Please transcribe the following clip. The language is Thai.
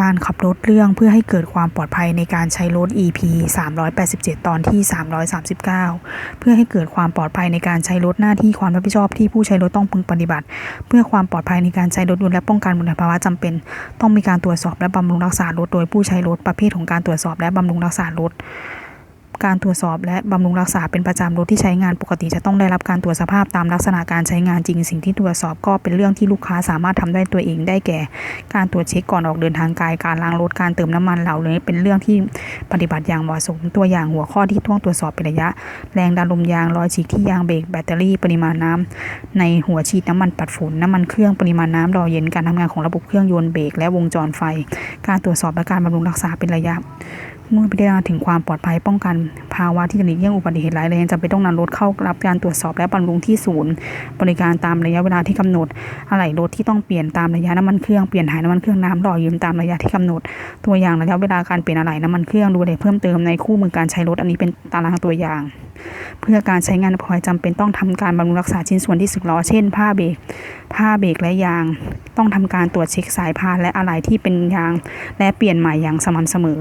การขับรถเรื่องเพื่อให้เกิดความปลอดภัยในการใช้รถ EP 387 ตอนที่ 339 เพื่อให้เกิดความปลอดภัยในการใช้รถหน้าที่ความรับผิดชอบที่ผู้ใช้รถต้องพึงปฏิบัติ เพื่อความปลอดภัยในการใช้รถยนต์และป้องกันมลภาวะจำเป็น ต้องมีการตรวจสอบและบำรุงรักษารถโดยผู้ใช้รถประเภทของการตรวจสอบและบำรุงรักษารถ การตรวจสอบและบำรุงรักษาเป็นประจำรถที่ใช้งานปกติจะต้องได้รับการตรวจสภาพตามลักษณะการใช้งานจริง สิ่งที่ตรวจสอบก็เป็นเรื่องที่ลูกค้าสามารถทำได้ตัวเองได้แก่ การตรวจเช็คก่อนออกเดินทางไกลการล้างรถการเติมน้ำมันเหล่านี้เป็นเรื่องที่ปฏิบัติอย่างเหมาะสม ตัวอย่างหัวข้อที่ต้องตรวจสอบเป็นระยะ แรงดันลมยางรอยฉีกที่ยางเบรกแบตเตอรี่ปริมาณน้ำในหัวฉีดน้ำมันปัดฝุ่นน้ำมันเครื่องปริมาณน้ำรอเย็นการทำงานของระบบเครื่องยนต์เบรกและวงจรไฟ การตรวจสอบและการบำรุงรักษาเป็นระยะ เมื่อพิจารณาถึงความปลอดภัยป้องกัน ภาวะที่จะหลีกเลี่ยงอุบัติเหตุร้ายแรงจำเป็นต้องนำรถเข้ารับการตรวจสอบและบำรุงที่ศูนย์ บริการตามระยะเวลาที่กำหนดอะไหล่รถที่ต้องเปลี่ยนตามระยะน้ำมันเครื่องเปลี่ยนถ่ายน้ำมันเครื่องน้ำหล่อยืมตามระยะที่กำหนด ตัวอย่างระยะเวลาการเปลี่ยนอะไหล่น้ำมันเครื่องดูรายลเอียเพิ่มเติมในคู่มือการใช้รถอันนี้เป็นตารางตัวอย่าง เพื่อการใช้งานพลอยจำเป็นต้องทำการบำรุงรักษาชิ้นส่วนที่สึกหรอเช่น ผ้าเบรกผ้าเบรกและยาง ต้องทำการตรวจเช็คสายพานและอะไหล่ที่เป็นยาง และเปลี่ยนใหม่อย่างสม่ำเสมอ